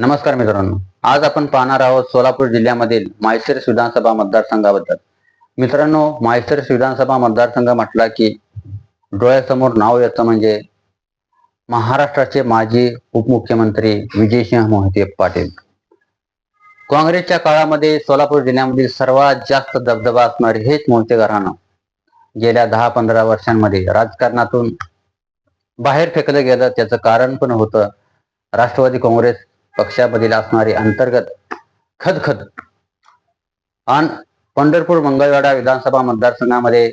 नमस्कार मित्रांनो. आज आपण पाहणार आहोत सोलापूर जिल्ह्यामधील माळशिरस विधानसभा मतदारसंघाबद्दल. मित्रांनो माळशिरस विधानसभा मतदारसंघ म्हटला की डोळ्यासमोर नाव येतं म्हणजे महाराष्ट्राचे माजी उपमुख्यमंत्री विजयसिंह मोहिते पाटील. काँग्रेसच्या काळामध्ये सोलापूर जिल्ह्यामधील सर्वात जास्त दबदबा असणारे हेच मोहिते घराणं. गेल्या दहा पंधरा वर्षांमध्ये राजकारणातून बाहेर फेकलं गेलं त्याचं कारण पण होतं राष्ट्रवादी काँग्रेस पक्षामधील असणारी अंतर्गत खदखद. आणि पंढरपूर मंगळवेढा विधानसभा मतदारसंघामध्ये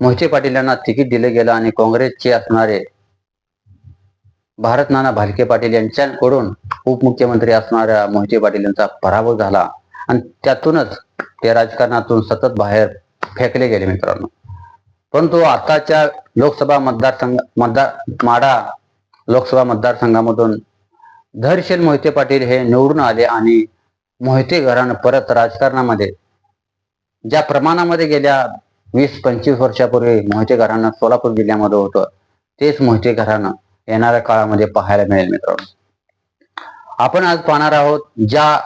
मोहिते पाटील यांना तिकीट दिले गेलं आणि काँग्रेसचे असणारे भारत नाना भालके पाटील यांच्याकडून उपमुख्यमंत्री असणाऱ्या मोहिते पाटील यांचा पराभव झाला. आणि त्यातूनच ते राजकारणातून सतत बाहेर फेकले गेले मित्रांनो. परंतु आताच्या लोकसभा मतदारसंघ मतदार माडा लोकसभा मतदारसंघामधून धैर्यशील मोहिते पाटील हे निवडून आले आणि मोहिते घराणं परत राजकारणामध्ये ज्या प्रमाणामध्ये गेल्या वीस पंचवीस वर्षापूर्वी मोहिते घराणं सोलापूर जिल्ह्यामध्ये होतं तेच मोहिते घराणं येणाऱ्या काळामध्ये पाहायला मिळेल मित्रांनो. आपण आज पाहणार आहोत ज्या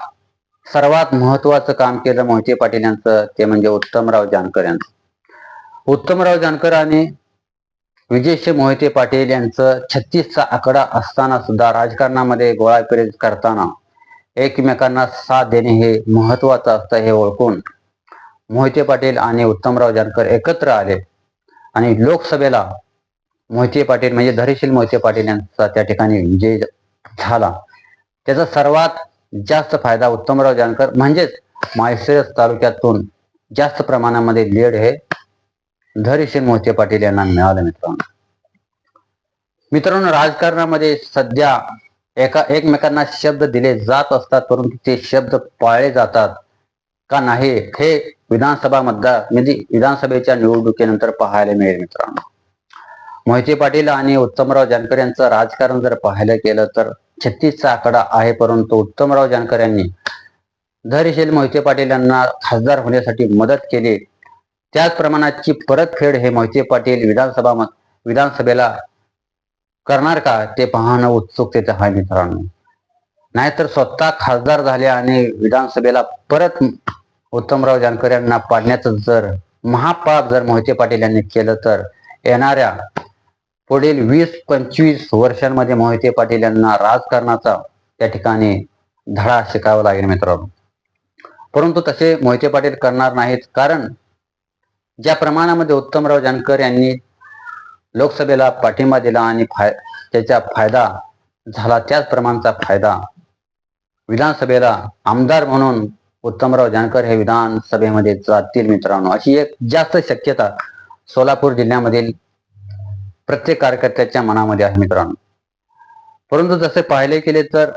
सर्वात महत्वाचं काम केलं मोहिते पाटील यांचं ते म्हणजे उत्तमराव जानकर यांचं. उत्तमराव जानकर आणि विजेश मोहिते पाटील यांचं छत्तीसचा आकडा असताना सुद्धा राजकारणामध्ये गोळाफेरी करताना एकमेकांना साथ देणे हे महत्वाचं असतं हे ओळखून मोहिते पाटील आणि उत्तमराव जानकर एकत्र आले. आणि लोकसभेला मोहिते पाटील म्हणजे धैर्यशील मोहिते पाटील यांचा त्या ठिकाणी विजय झाला. त्याचा सर्वात जास्त फायदा उत्तमराव जानकर म्हणजेच माळशिरस तालुक्यातून जास्त प्रमाणामध्ये लीड हे धैर्यशील मोहिते पाटील यांना मिळालं मित्रांनो. मित्रांनो राजकारणामध्ये सध्या एका एकमेकांना शब्द दिले जात असतात परंतु ते शब्द पाळले जातात का नाही हे विधानसभा मतदार म्हणजे विधानसभेच्या निवडणुकीनंतर पाहायला मिळेल मित्रांनो. मोहिते पाटील आणि उत्तमराव जानकर यांचं राजकारण जर पाहायला गेलं तर छत्तीसचा आकडा आहे परंतु उत्तमराव जानकर यांनी धैर्यशील मोहिते पाटील यांना खासदार होण्यासाठी मदत केली. त्याच प्रमाणाची परतफेड हे मोहिते पाटील विधानसभा विधानसभेला करणार का? ते पाहणं उत्सुकतेचं आहे मित्रांनो. नाहीतर स्वतः खासदार झाले आणि विधानसभेला परत उत्तमराव जानकर यांना पाडण्याचं जर महापाप जर मोहिते पाटील यांनी केलं तर येणाऱ्या पुढील वीस पंचवीस वर्षांमध्ये मोहिते पाटील यांना राजकारणाचा त्या ठिकाणी धडा शिकावा लागेल मित्रांनो. परंतु तसे मोहिते पाटील करणार नाहीत. कारण ज्या प्रमाणामध्ये उत्तमराव जानकर यांनी लोकसभेला पाठिंबा दिला आणि फाय त्याचा फायदा झाला त्याच प्रमाणचा फायदा विधानसभेला आमदार म्हणून उत्तमराव जानकर हे विधानसभेमध्ये जातील मित्रांनो. अशी एक जास्त शक्यता सोलापूर जिल्ह्यामधील प्रत्येक कार्यकर्त्याच्या मनामध्ये आहे मित्रांनो. परंतु जसे पाहिले गेले तर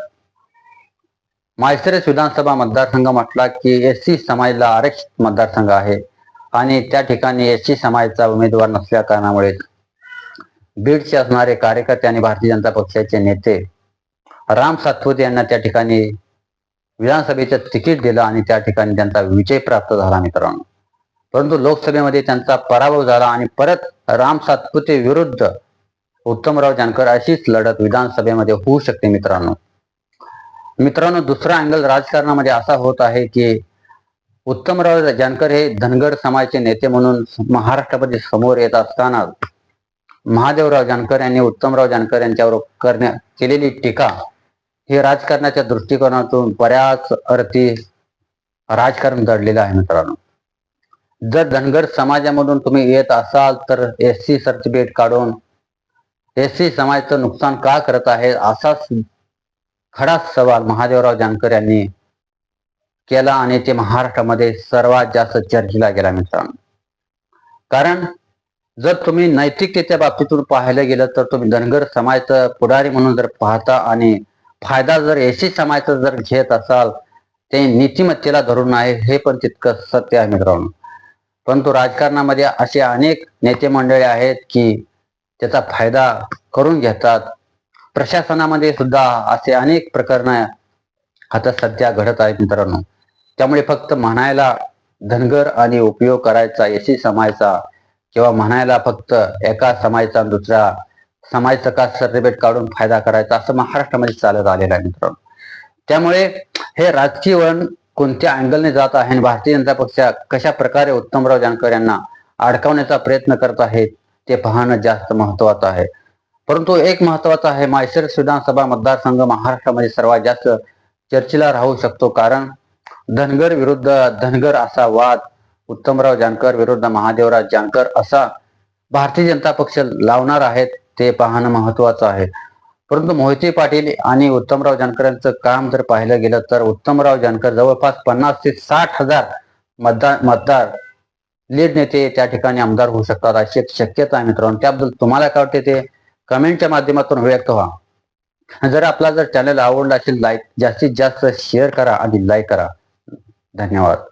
माळशिरस विधानसभा मतदारसंघ म्हटला की एस सी समाजला आरक्षित मतदारसंघ आहे. आणि त्या ठिकाणी एस सी समाजाचा उमेदवार नसल्या कारणामुळे बीडचे असणारे कार्यकर्ते आणि भारतीय जनता पक्षाचे नेते राम सातपुते यांना त्या ठिकाणी विधानसभेचं तिकीट दिलं आणि त्या ठिकाणी त्यांचा विजय प्राप्त झाला मित्रांनो. परंतु लोकसभेमध्ये त्यांचा पराभव झाला आणि परत राम सातपुते विरुद्ध उत्तमराव जानकर अशीच लढत विधानसभेमध्ये होऊ शकते मित्रांनो. मित्रांनो दुसरा अँगल राजकारणामध्ये असा होत आहे की उत्तमराव जानकर हे धनगर समाजाचे नेते म्हणून महाराष्ट्रामध्ये समोर येत असताना महादेवराव जानकर यांनी उत्तमराव जानकर यांच्यावर करण्या केलेली टीका हे राजकारणाच्या दृष्टिकोनातून बऱ्याच अर्थी राजकारण दडलेलं आहे मित्रांनो. जर धनगर समाजामधून तुम्ही येत असाल तर एस सी सर्टिफिकेट काढून एस सी समाजाचं नुकसान का करत आहे असाच खरा सवाल महादेवराव जानकर यांनी केला आणि ते महाराष्ट्रामध्ये सर्वात जास्त चर्चेला गेला मित्रांनो. कारण जर तुम्ही नैतिकतेच्या बाबतीतून पाहायला गेलं तर तुम्ही धनगर समाजाचं पुढारी म्हणून जर पाहता आणि फायदा जर एसी समाजाचा जर घेत असाल ते नीतिमत्तेला धरून आहे हे पण तितकं सत्य आहे मित्रांनो. परंतु राजकारणामध्ये असे अनेक नेते मंडळी आहेत की त्याचा फायदा करून घेतात. प्रशासनामध्ये सुद्धा असे अनेक प्रकरण आता सध्या घडत आहेत मित्रांनो. त्यामुळे फक्त म्हणायला धनगर आणि उपयोग करायचा यशी समायचा किंवा म्हणायला फक्त एका समायचा दुसऱ्या समाजाचं का सर्टिफिकेट काढून फायदा करायचा असं महाराष्ट्रामध्ये चालत आलेलं आहे मित्रांनो. त्यामुळे हे राजकीय वळण कोणत्या अँगलने जात आहे आणि भारतीय जनता पक्ष कशा प्रकारे उत्तमराव जानकर यांना अडकवण्याचा प्रयत्न करत आहेत ते पाहणं जास्त महत्वाचं आहे. परंतु एक महत्वाचं आहे मायसर विधानसभा मतदारसंघ महाराष्ट्रामध्ये सर्वात जास्त चर्चेला राहू शकतो. कारण धनगर विरुद्ध धनगर असा वाद उत्तमराव जानकर विरुद्ध महादेवराज जानकर असा भारतीय जनता पक्ष लावणार आहेत ते पाहणं महत्वाचं आहे. परंतु मोहिते पाटील आणि उत्तमराव जानकर यांचं काम जर पाहिलं गेलं तर उत्तमराव जानकर जवळपास पन्नास ते साठ हजार मतदार मतदार लीड नेते त्या ठिकाणी आमदार होऊ शकतात अशी एक शक्यता आहे मित्रांनो. त्याबद्दल तुम्हाला काय वाटते ते कमेंटच्या माध्यमातून व्यक्त व्हा. जर आपला जर चॅनल आवडला असेल लाईक जास्तीत जास्त शेअर करा आणि लाईक करा. धन्यवाद.